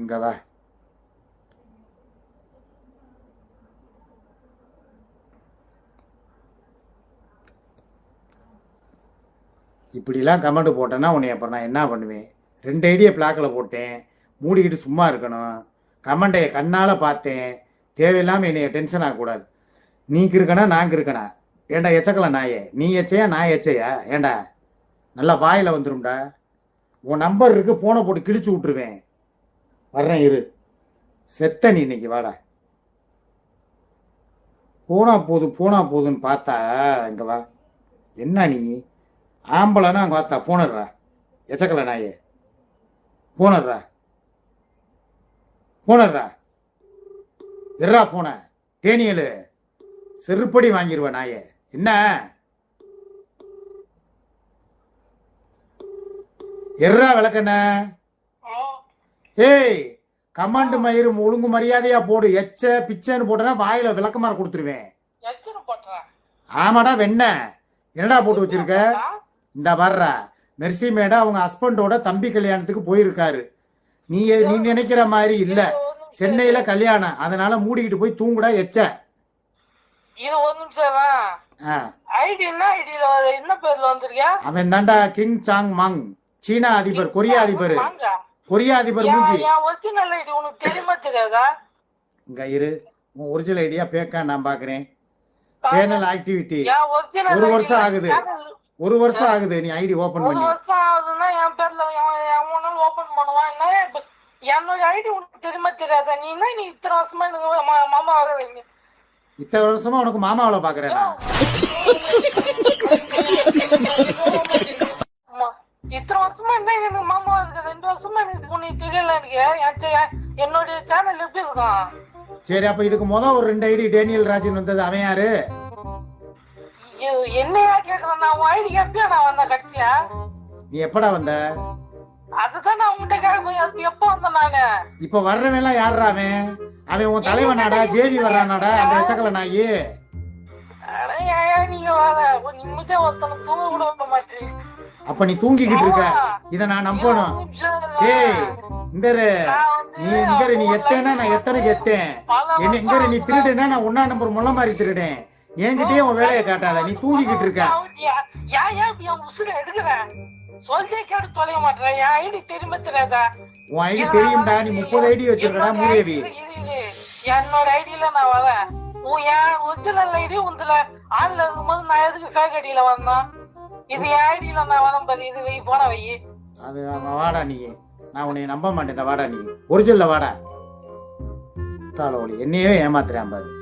இங்கே வா. இப்படிலாம் கமெண்ட் போட்டேன்னா உன்னை அப்புறம் நான் என்ன பண்ணுவேன்? ரெண்டு ஐடியை பிளாக்கில் போட்டேன். மூடிக்கிட்டு சும்மா இருக்கணும். கமெண்ட்டை கண்ணால் பார்த்தேன். தேவையில்லாமல் என்னைய டென்ஷன் ஆகக்கூடாது. நீக்கு இருக்கணா நாங்க இருக்கணா ஏண்டா எச்சக்கலாம் நாயே? நீ எச்சையா நான் எச்சையா? ஏண்டா? நல்லா வாயில் வந்துரும்டா. உன் நம்பர் இருக்கு ஃபோனை போட்டு கிழிச்சு விட்ருவேன் வர்றேன் இரு. செத்த நீ இன்னைக்கு வாடா. போனா போதும் போனா போதுன்னு பார்த்தா இங்க வா. என்ன நீ? ஆம்பளைனா அங்கே பார்த்தா போனடுறா எச்சக்கல நாயே. போனடுறா போனடுறா எர்ரா போன. டேனியலு செருப்படி வாங்கிடுவேன் நாயே. என்ன? எர்ரா விளக்கண்ண. ஏய் கமாண்டு மயிறு ஒழுங்கு மரியாதையா போடு. எச்ச பிச்சைன்னு போட்டனா வாயில விளக்கமாற கொடுத்துருவேன். ஆமாடா வெண்ண. என்னடா போட்டு வச்சிருக்க? இந்த வர்ற. மெர்சி மேடா அவங்க ஹஸ்பண்டோட தம்பி கல்யாணத்துக்கு போயிருக்காரு. நீ நீ நினைக்கிற மாதிரி இல்ல. சென்னையில கல்யாணம். அதனால மூடிக்கிட்டு போய் தூங்குடா எச்ச. இது ஒரு நிமிஷம் ஐடி என்ன? ஐடியில என்ன பேர்ல வந்திருக்கியா? அவன் தாண்டா கிங் சாங் மங். சீனா அதிபர் கொரியா அதிபர். கொரியா அதிபர் மூஞ்சி. ஒரிஜினல் ஐடி உனக்கு தெரியுமா தெரியாதா? இங்க இரு. உன் ஒரிஜினல் ஐடியா பேக்கா நான் பாக்குறேன். சேனல் ஆக்டிவிட்டி ஒரு வருஷம் ஆகுது. ஒரு வருஷம் ஆகுது நீ ஐடி ஓபன் ஒரு பண்ணி. வருஷம் ஆகுதுன்னா என் பேர்ல எவனாலும் ஓபன் பண்ணுவான். என்ன? என்னோட ஐடி உனக்கு தெரியுமா தெரியாதா? நீ என்ன நீ இத்தனை வருஷமா எனக்கு மாமா ஆகுறீங்க இத்தனை வருஷமா உனக்கு மாமாவில பாக்குறேன் வருஷமா எனக்கு உனக்கு தெரியல எனக்கு என் செ- என்னுடைய சேனல் எப்படி இருக்கும்? சரி அப்ப இதுக்கு முத ஒரு ரெண்டு ஐடி டேனியல் ராஜன் வந்தது அவன் யாரு? என்னையா கேக்குறேன்? நான் ஐடி எப்பயா நான் வந்தேன் கட்சியா? நீ எப்படா வந்த? அதுதான் நான் உன்கிட்ட கேட்க எப்போ வந்தேன் நானு? இப்ப வர்றவன் எல்லாம் யாருடா அவன்? அவன் உன் தலைவனாடா ஜேவி வர்றானாடா அந்த எச்சக்கல நாயி? நீங்க ஒரு நிம்மதியா ஒருத்தனை தூங்க கூட விட மாட்டேன். அப்ப நீ தூங்கிக்கிட்டு இருக்க. இத நான் நம்பணும். ஏய் இங்கரு நீ இங்கரு நீ எத்தேனா நான் எத்தனைக்கு எத்தேன்? என்ன இங்கரு நீ திருடுனா நான் ஒன்னா நம்பர் முள்ள மாதிரி திருடேன் என்கிட்டயே உன் வேலையை காட்டாத. நீ தூங்கிக்கிட்டு இருக்க. ஏன் ஏன் இப்படி என் உசுரை கேட்டு தொலைய மாட்டேன் என் ஐடி தெரியுமா தெரியாதா உன் ஐடி தெரியும்டா. நீ முப்பது ஐடி வச்சிருக்கடா மூதேவி. என்னோட ஐடியில நான் வரேன். உன் என் ஒரிஜினல் ஐடி உந்துல ஆன்ல இருக்கும்போது நான் எதுக்கு ஃபேக் ஐடியில வந்தேன்? இது என் ஐடியில நான் வரேன் பாரு. இது வை போன வை. அது வாடா நீ. நான் உன்னை நம்ப மாட்டேன் வாடா நீ. ஒரிஜினல்ல வாடா. தாளோலி என்னையே ஏமாத்துறேன் பாரு.